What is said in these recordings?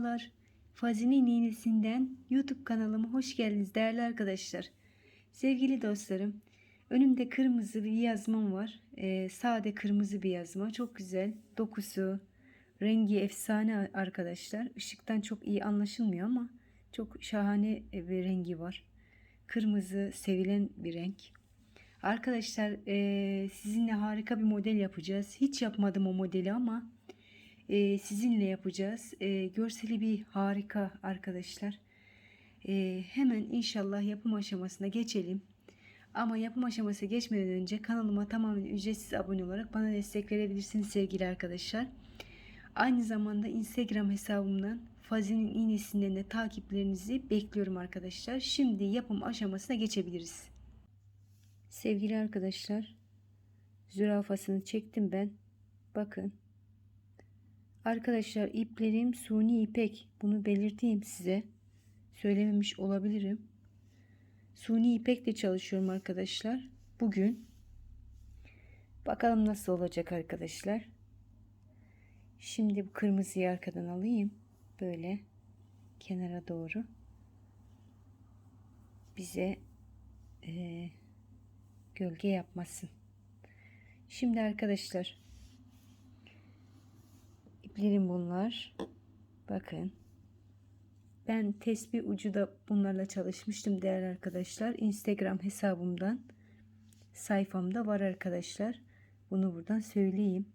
Merhabalar. Fazil'in iğnesinden YouTube kanalıma hoş geldiniz değerli arkadaşlar. Sevgili dostlarım, önümde kırmızı bir yazmam var. Ee, sade kırmızı bir yazma. Çok güzel. Dokusu, rengi efsane arkadaşlar. Işıktan çok iyi anlaşılmıyor ama çok şahane bir rengi var. Kırmızı sevilen bir renk. Arkadaşlar ee, sizinle harika bir model yapacağız. Hiç yapmadım o modeli ama e, sizinle yapacağız. E, görseli bir harika arkadaşlar. E, hemen inşallah yapım aşamasına geçelim. Ama yapım aşaması geçmeden önce kanalıma tamamen ücretsiz abone olarak bana destek verebilirsiniz sevgili arkadaşlar. Aynı zamanda Instagram hesabımdan Fazi'nin iğnesinden de takiplerinizi bekliyorum arkadaşlar. Şimdi yapım aşamasına geçebiliriz. Sevgili arkadaşlar, zürafasını çektim ben. Bakın. Arkadaşlar iplerim suni ipek. Bunu belirteyim size. Söylememiş olabilirim. Suni ipekle çalışıyorum arkadaşlar. Bugün. Bakalım nasıl olacak arkadaşlar. Şimdi bu kırmızıyı arkadan alayım. Böyle kenara doğru. Bize e, gölge yapmasın. Şimdi arkadaşlar iplerim bunlar. Bakın. Ben tesbih ucu da bunlarla çalışmıştım değerli arkadaşlar. Instagram hesabımdan sayfamda var arkadaşlar. Bunu buradan söyleyeyim.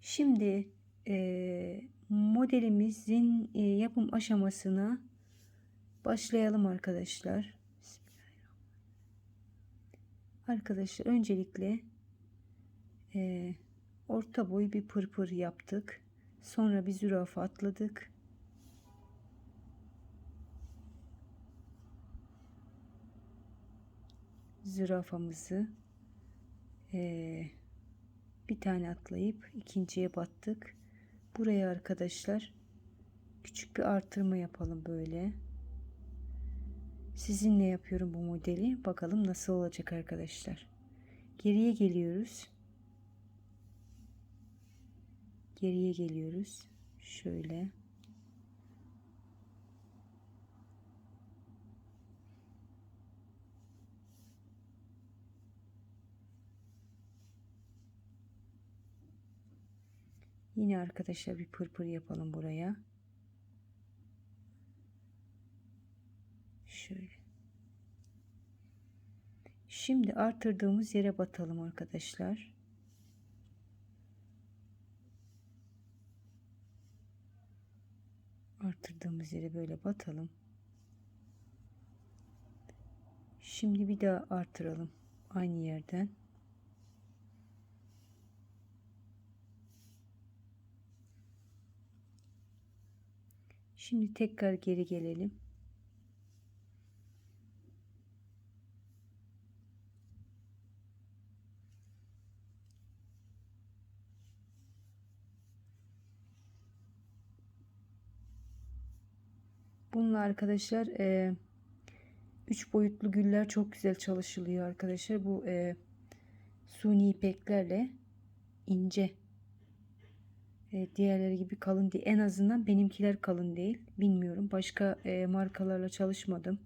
Şimdi e, modelimizin e, yapım aşamasına başlayalım arkadaşlar. Arkadaşlar öncelikle e, orta boy bir pırpır yaptık. Sonra bir zürafa atladık. Zürafamızı e, bir tane atlayıp ikinciye battık. Buraya arkadaşlar küçük bir artırma yapalım böyle. Sizinle yapıyorum bu modeli. Bakalım nasıl olacak arkadaşlar. Geriye geliyoruz. Geriye geliyoruz. Şöyle. Yine arkadaşlar bir pırpır yapalım buraya. Şöyle. Şimdi artırdığımız yere batalım arkadaşlar. Artırdığımız yere böyle batalım. Şimdi bir daha artıralım aynı yerden. Şimdi tekrar geri gelelim. Bununla arkadaşlar e, üç boyutlu güller çok güzel çalışılıyor arkadaşlar. Bu e, suni ipeklerle ince e, diğerleri gibi kalın değil. En azından benimkiler kalın değil. Bilmiyorum. Başka e, markalarla çalışmadım.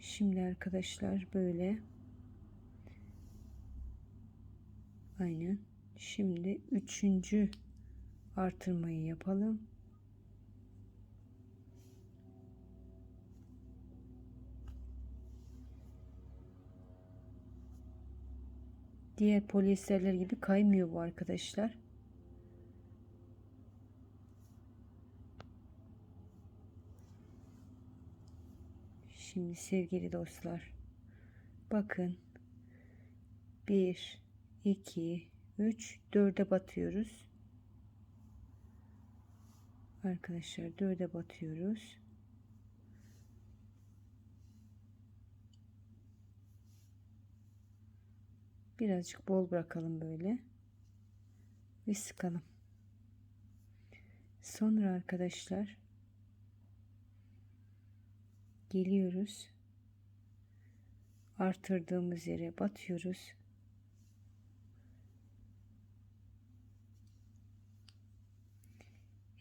Şimdi arkadaşlar böyle. Aynen. Şimdi üçüncü artırmayı yapalım. Diğer polyesterler gibi kaymıyor bu arkadaşlar. Şimdi sevgili dostlar bakın 1 2 3 4'e batıyoruz. Arkadaşlar 4'e batıyoruz. Birazcık bol bırakalım böyle. Ve sıkalım. Sonra arkadaşlar geliyoruz. Artırdığımız yere batıyoruz.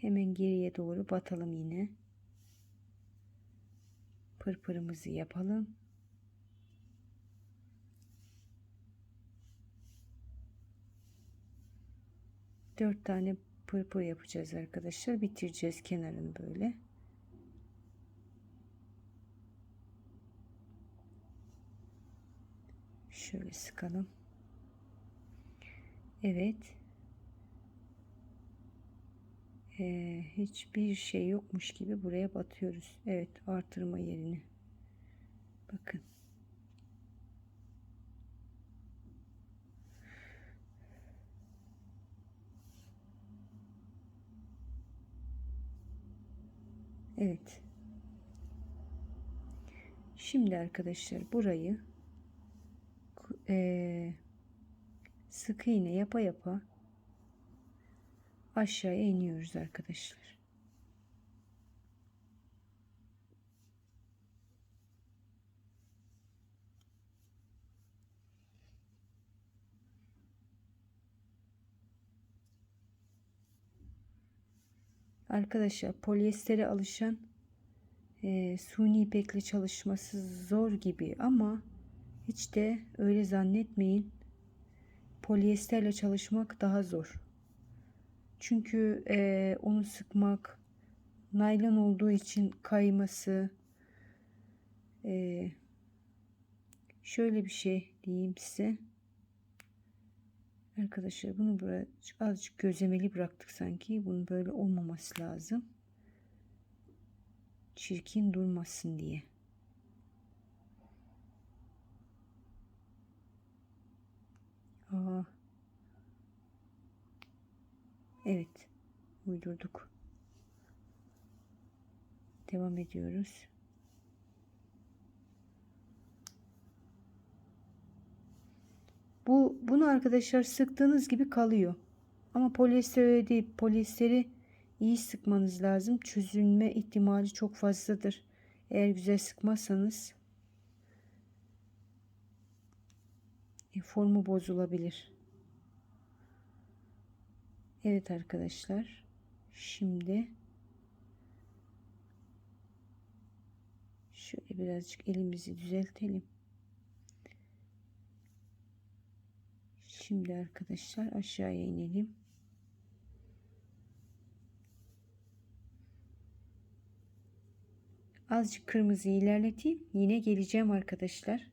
Hemen geriye doğru batalım yine. Pırpırımızı yapalım. Dört tane pırpır yapacağız arkadaşlar. Bitireceğiz kenarını böyle. Şöyle sıkalım. Evet. Ee, hiçbir şey yokmuş gibi buraya batıyoruz. Evet artırma yerini. Bakın. Evet. Şimdi arkadaşlar burayı e, sık iğne yapa yapa aşağıya iniyoruz arkadaşlar. Arkadaşlar polyestere alışan e, suni ipekle çalışması zor gibi ama hiç de öyle zannetmeyin. Polyesterle çalışmak daha zor. Çünkü e, onu sıkmak naylon olduğu için kayması e, şöyle bir şey diyeyim size. Arkadaşlar bunu buraya azıcık gözlemeli bıraktık sanki. Bunun böyle olmaması lazım. Çirkin durmasın diye. Evet. Uydurduk. Devam ediyoruz. Bu bunu arkadaşlar sıktığınız gibi kalıyor. Ama polyester öyle değil. Polyesteri iyi sıkmanız lazım. Çözülme ihtimali çok fazladır. Eğer güzel sıkmazsanız e, formu bozulabilir. Evet arkadaşlar. Şimdi şöyle birazcık elimizi düzeltelim. Şimdi arkadaşlar aşağıya inelim. Azıcık kırmızı ilerleteyim. Yine geleceğim arkadaşlar.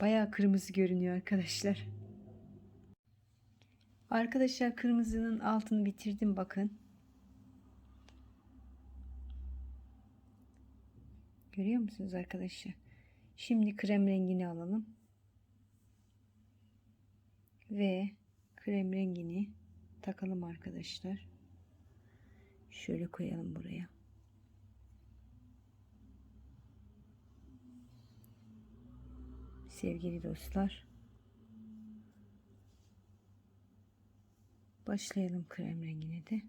Bayağı kırmızı görünüyor arkadaşlar. Arkadaşlar kırmızının altını bitirdim bakın. Görüyor musunuz arkadaşlar? Şimdi krem rengini alalım. Ve krem rengini takalım arkadaşlar. Şöyle koyalım buraya. Sevgili dostlar. Başlayalım krem rengine de.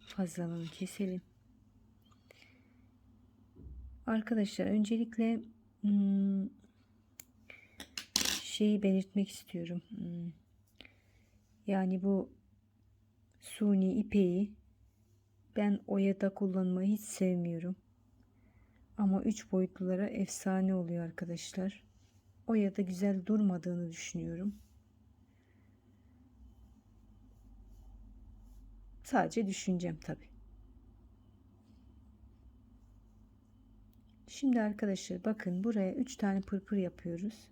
Fazlalığını keselim. Arkadaşlar öncelikle hmm, şeyi belirtmek istiyorum. Hmm, yani bu suni ipeği ben oyada kullanmayı hiç sevmiyorum. Ama üç boyutlulara efsane oluyor arkadaşlar. Oyada güzel durmadığını düşünüyorum. Sadece düşüncem tabi. Şimdi arkadaşlar bakın buraya 3 tane pırpır yapıyoruz.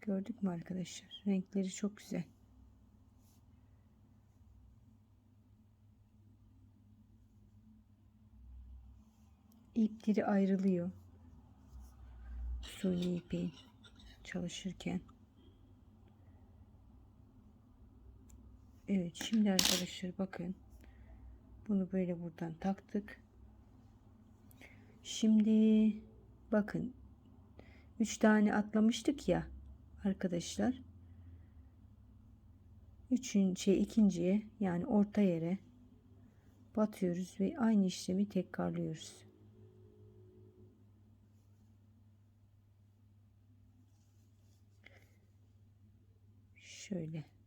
Gördük mü arkadaşlar? Renkleri çok güzel. İpleri ayrılıyor. Suni ipi çalışırken. Evet şimdi arkadaşlar bakın. Bunu böyle buradan taktık. Şimdi bakın. 3 tane atlamıştık ya arkadaşlar. Üçüncü, şey, ikinciye yani orta yere batıyoruz ve aynı işlemi tekrarlıyoruz. Şöyle.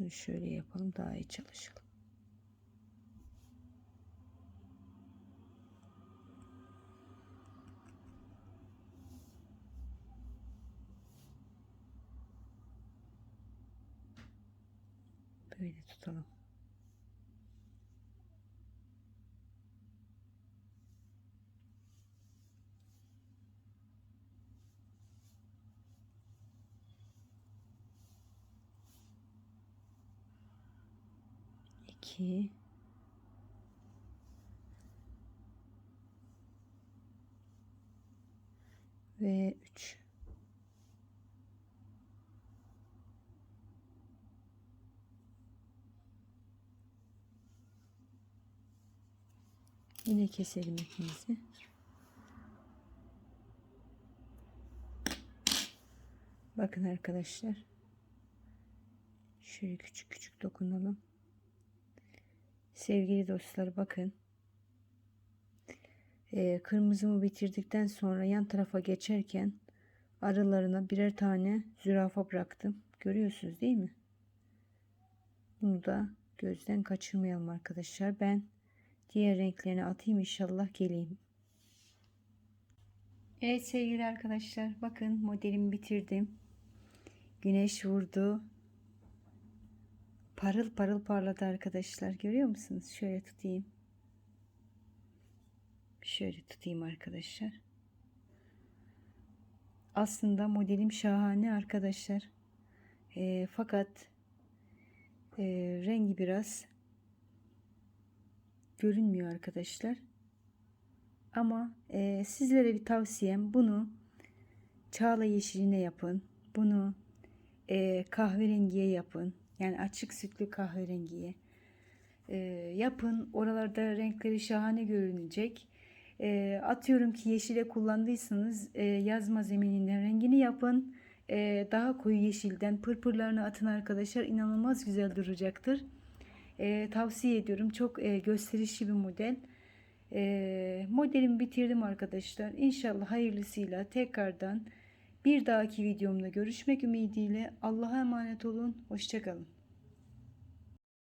Şunu şöyle yapalım daha iyi çalışalım. Böyle tutalım. İki ve üç. Yine keselim ipimizi. Bakın arkadaşlar. Şöyle küçük küçük dokunalım. Sevgili dostlar bakın. Ee, kırmızımı bitirdikten sonra yan tarafa geçerken aralarına birer tane zürafa bıraktım. Görüyorsunuz değil mi? Bunu da gözden kaçırmayalım arkadaşlar. Ben diğer renklerini atayım inşallah geleyim. Evet sevgili arkadaşlar bakın modelimi bitirdim. Güneş vurdu. Parıl parıl parladı arkadaşlar. Görüyor musunuz? Şöyle tutayım. Şöyle tutayım arkadaşlar. Aslında modelim şahane arkadaşlar. E, fakat e, rengi biraz görünmüyor arkadaşlar. Ama e, sizlere bir tavsiyem bunu çağla yeşiline yapın. Bunu e, kahverengiye yapın. Yani açık sütlü kahverengiye e, yapın. Oralarda renkleri şahane görünecek. E, atıyorum ki yeşile kullandıysanız e, yazma zemininden rengini yapın. E, daha koyu yeşilden pırpırlarını atın arkadaşlar. İnanılmaz güzel duracaktır. E, tavsiye ediyorum. Çok e, gösterişli bir model. E, modelimi bitirdim arkadaşlar. İnşallah hayırlısıyla tekrardan bir dahaki videomda görüşmek ümidiyle Allah'a emanet olun. Hoşçakalın.